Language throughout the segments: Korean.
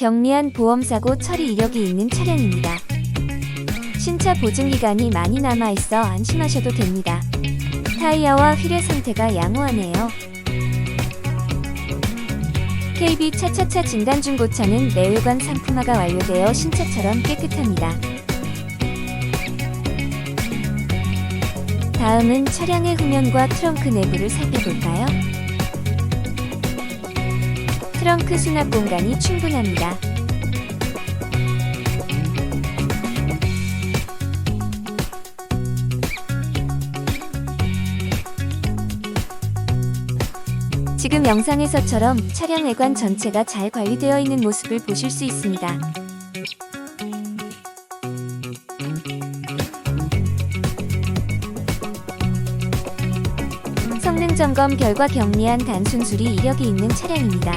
경미한 보험사고 처리 이력이 있는 차량입니다. 신차 보증기간이 많이 남아있어 안심하셔도 됩니다. 타이어와 휠의 상태가 양호하네요. KB 차차차 진단 중고차는 내외관 상품화가 완료되어 신차처럼 깨끗합니다. 다음은 차량의 후면과 트렁크 내부를 살펴볼까요? 트렁크 수납 공간이 충분합니다. 지금 영상에서처럼 차량 외관 전체가 잘 관리되어 있는 모습을 보실 수 있습니다. 성능 점검 결과 경미한 단순 수리 이력이 있는 차량입니다.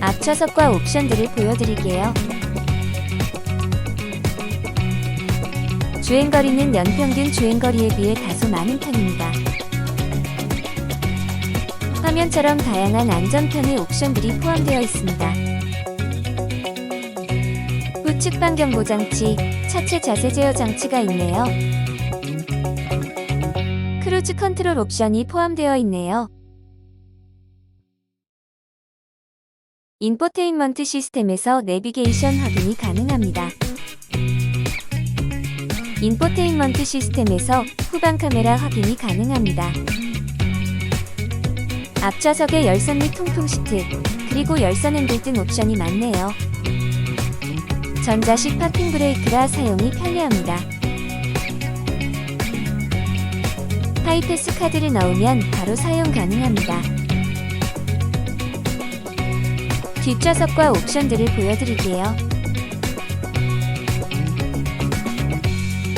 앞 좌석과 옵션들을 보여드릴게요. 주행거리는 연평균 주행거리에 비해 다소 많은 편입니다. 화면처럼 다양한 안전편의 옵션들이 포함되어 있습니다. 우측 반경 보 장치, 차체 자세 제어 장치가 있네요. 크루즈 컨트롤 옵션이 포함되어 있네요. 인포테인먼트 시스템에서 내비게이션 확인이 가능합니다. 인포테인먼트 시스템에서 후방 카메라 확인이 가능합니다. 앞좌석에 열선 및 통풍 시트, 그리고 열선 핸들 등 옵션이 많네요. 전자식 파킹 브레이크라 사용이 편리합니다. 하이패스 카드를 넣으면 바로 사용 가능합니다. 뒷좌석과 옵션들을 보여드릴게요.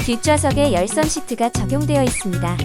뒷좌석에 열선 시트가 적용되어 있습니다.